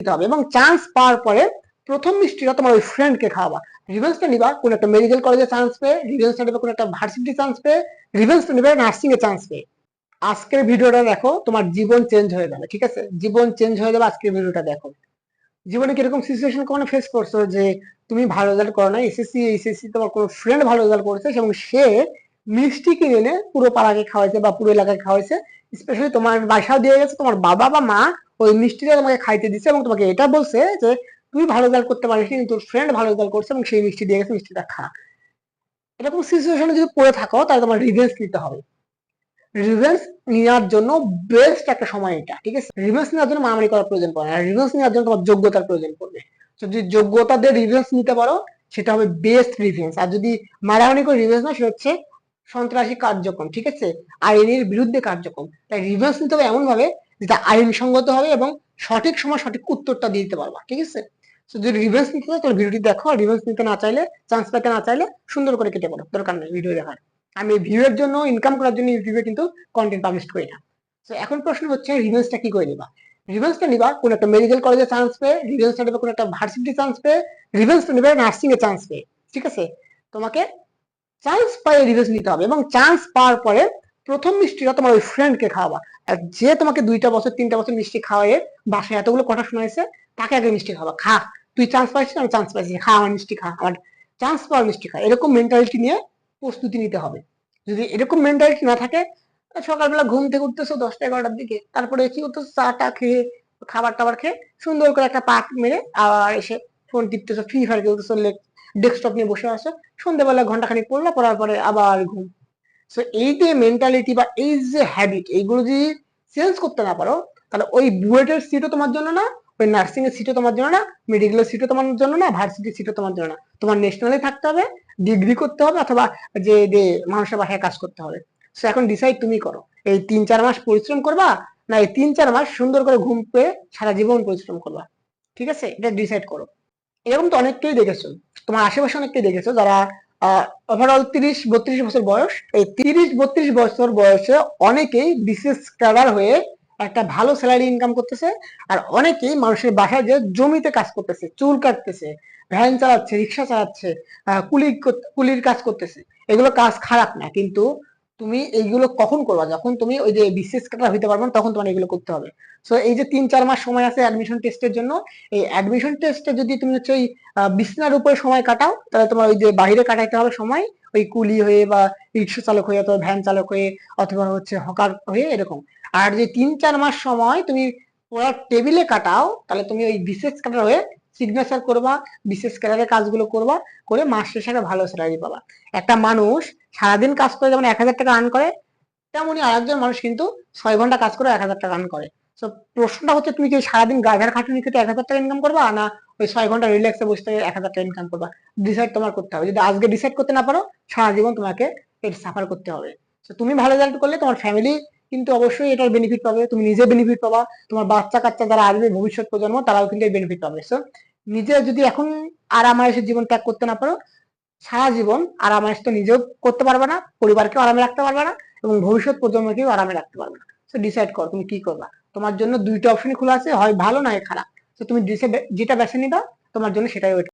দিতে হবে এবং চান্স পাওয়ার পরে প্রথম মিষ্টিটা তোমার ওই ফ্রেন্ডকে খাওয়াবা। রিভেন্সটা নিবা, কোন একটা মেডিকেল কলেজে চান্স পেয়ে রিভেন্সটা নিবা, কোন একটা ভার্সিটি চান্স পেয়ে রিভেন্সটা নিবে নার্সিং এ চান্স পেয়ে। আজকের ভিডিওটা দেখো, তোমার জীবন চেঞ্জ হয়ে যাবে, ঠিক আছে? জীবন চেঞ্জ হয়ে যাবে, আজকের ভিডিওটা দেখো। জীবনে কীরকম সিচুয়েশন কখনো ফেস করছ যে, তুমি ভালো রেজাল্ট করো না এসএসসি এইচএসসি তোমার কোনো ফ্রেন্ড ভালো রেজাল্ট করেছে এবং সে মিষ্টি কিনে এনে পুরো পাড়াকে খাওয়াইছে বা পুরো এলাকায় খাওয়াইছে স্পেশালি তোমার বাসাও দিয়ে গেছে, তোমার বাবা বা মা ওই মিষ্টিটা তোমাকে খাইতে দিচ্ছে এবং তোমাকে এটা বলছে যে, তুই ভালো রেজাল্ট করতে পারিস কিন্তু তোর ফ্রেন্ড ভালো রেজাল্ট করছে এবং সেই মিষ্টি দিয়ে গেছে, মিষ্টিটা খা। এরকম সিচুয়েশনে যদি পড়ে থাকো, তাহলে তোমার রিভেন্স নিতে হবে। রিভেন্স নেওয়ার জন্য বেস্ট একটা সময় এটা, ঠিক আছে? রিভেন্স নেওয়ার জন্য মারামারি করার প্রয়োজন পড়ে না। রিভেন্স নেওয়ার জন্য তোমার যোগ্যতার প্রয়োজন পড়বে। যদি যোগ্যতা দিয়ে রিভেন্স নিতে পারো, সেটা হবে বেস্ট রিভেন্স আর যদি মারামারি করে রিভেন্স না সেটা হচ্ছে সন্ত্রাসী কার্যক্রম, ঠিক আছে? আইনের বিরুদ্ধে কার্যক্রম। তাই রিভেন্স নিতে হবে এমন ভাবে যেটা আইনসঙ্গত হবে এবং সঠিক সময় সঠিক উত্তরটা দিয়ে দিতে পারবা, ঠিক আছে? যদি রিভার্স নিতে চাও, তাহলে ভিডিওটি দেখো, আর রিভেন্স নিতে না চাইলে চান্স পেতে না চাইলে সুন্দর করে কেটে পড়ো, দরকার নেই ভিডিও দেখার। আমি ভিউয়ের জন্য ইনকাম করার জন্য ইউটিউবে কিন্তু কন্টেন্ট পাবলিশ করি না। তো এখন প্রশ্ন হচ্ছে রিভেন্সটা কি করে নিবা? রিভেন্সটা নিবা, কোন একটা মেডিকেল কলেজে চান্স পেয়ে রিভেন্সটা নিবা, কোন একটা ভার্সিটি চান্স পেয়ে রিভেন্সটা নেবে নার্সিং এ চান্স পেয়ে, ঠিক আছে? তোমাকে চান্স পাইয়ে রিভেন্স নিতে হবে এবং চান্স পাওয়ার পরে প্রথম মিষ্টিটা তোমার ওই ফ্রেন্ডকে খাওয়াবা। আর যে তোমাকে দুইটা বছর, তিনটা বছর মিষ্টি খাওয়াইয়ে বাসায় এতগুলো কথা শোনাইছে, তাকে আগে মিষ্টি খাওয়াবা। খা, তুই চান্স পাইছিস, আমি চান্স পাইছি। খা, আমার মিষ্টি খা, আমার চান্স পাওয়ার মিষ্টি খা। এরকম মেন্টালিটি নিয়ে প্রস্তুতি নিতে হবে। যদি এরকম মেন্টালিটি না থাকে, সকালবেলা ঘুম থেকে উঠতেছো দশটা, এগারোটার দিকে, তারপরে কি করতেছো? চা টা খেয়ে, খাবার টাবার খেয়ে সুন্দর করে একটা পাক মেরে আবার এসে ফোন টিপতেছো ফ্রি ফায়ার খেলতেছো ডেস্কটপ নিয়ে বসে আছো। সন্ধ্যেবেলা ঘণ্টা খানিক পড়ল, পড়ার পরে আবার ঘুম। সো এই যে মেন্টালিটি বা এই যে হ্যাবিট এইগুলো যদি চেঞ্জ করতে না পারো, তাহলে ওই বুয়েটের সিটও তোমার জন্য না, ওই নার্সিং এর সিটও তোমার জন্য না মেডিকেলের সিটও তোমার জন্য না ভার্সিটির সিটও তোমার জন্য না। তোমার ন্যাশনালে থাকতে হবে ডিগ্রি করতে হবে, অথবা যে যে মানুষের বাসায় কাজ করতে হবে। সো এখন ডিসাইড তুমি করো, এই তিন চার মাস পরিশ্রম করবা, না এই তিন চার মাস সুন্দর করে ঘুম পেয়ে সারা জীবন পরিশ্রম করবা? ঠিক আছে? এটা ডিসাইড করো। এরকম তো অনেককেই দেখেছ, তোমার আশেপাশে অনেককেই দেখেছ যারা ওভারঅল তিরিশ, বত্রিশ বছর বয়স। এই তিরিশ, বত্রিশ বছর বয়সে অনেকেই বিশেষ ক্যাডার হয়ে একটা ভালো স্যালারি ইনকাম করতেছে আর অনেকেই মানুষের বাসায় যে জমিতে কাজ করতেছে, চুল কাটতেছে ভ্যান চালাচ্ছে, রিক্সা চালাচ্ছে কুলি কুলির কাজ করতেছে, এগুলো কাজ খারাপ না। কিন্তু তুমি এইগুলো কখন করবা? যখন তুমি ওই যে বিশেষ ক্যাডার হইতে পারবে তখন তোমার এগুলো করতে হবে। সো এই যে তিন, চার মাস সময় আছে অ্যাডমিশন টেস্টের জন্য, এই অ্যাডমিশন টেস্টে যদি তুমি হচ্ছে ওই বিছনার উপরে সময় কাটাও, তাহলে তোমার ওই যে বাইরে কাটাইতে হবে সময়, ওই কুলি হয়ে বা রিক্সা চালক হয়ে অথবা ভ্যান চালক হয়ে অথবা হচ্ছে হকার হয়ে এরকম। আর যে তিন, চার মাস সময় তুমি পড়ার টেবিলে কাটাও, তাহলে তুমি ওই বিশেষ ক্যাডার হয়ে সিগনেচার করবা, বিশেষ ক্যাডারের কাজগুলো করবা, করে মাস শেষে একটা ভালো স্যালারি পাবা। একটা মানুষ সারাদিন কাজ করে যেমন এক হাজার টাকা আর্ন করে তেমনই আরেকজন মানুষ কিন্তু ছয় ঘণ্টা কাজ করে এক হাজার টাকা আর্ন করে। তো প্রশ্নটা হচ্ছে, তুমি কি সারাদিন গাধার খাটুনি খেতে এক হাজার টাকা ইনকাম করবা, না ওই ছয় ঘণ্টা রিল্যাক্সে বসে থেকে এক হাজার টাকা ইনকাম করবা? ডিসাইড তোমার করতে হবে। যদি আজকে ডিসাইড করতে না পারো, সারা জীবন তোমাকে এর সাফার করতে হবে। তো তুমি ভালো রেজাল্ট করলে তোমার ফ্যামিলি কিন্তু অবশ্যই এটার বেনিফিট পাবে। তুমি নিজে বেনিফিট পাবা। তোমার বাচ্চা কাচ্চা যারা আসবে ভবিষ্যৎ প্রজন্ম, তারাও কিন্তু এই বেনিফিট পাবে। সো নিজে যদি এখন আরামায়েশের জীবন ত্যাগ করতে না পারো, সারা জীবন আরামায়েশ তো নিজেও করতে পারবে না, পরিবারকেও আরামে রাখতে পারবে না এবং ভবিষ্যৎ প্রজন্মকেও আরামে রাখতে পারবে না। তো ডিসাইড করো, তুমি কি করবা? তোমার জন্য দুইটা অপশন খোলা আছে, হয় ভালো নয় খারাপ। তো তুমি যেটা বেছে নিবা, তোমার জন্য সেটাই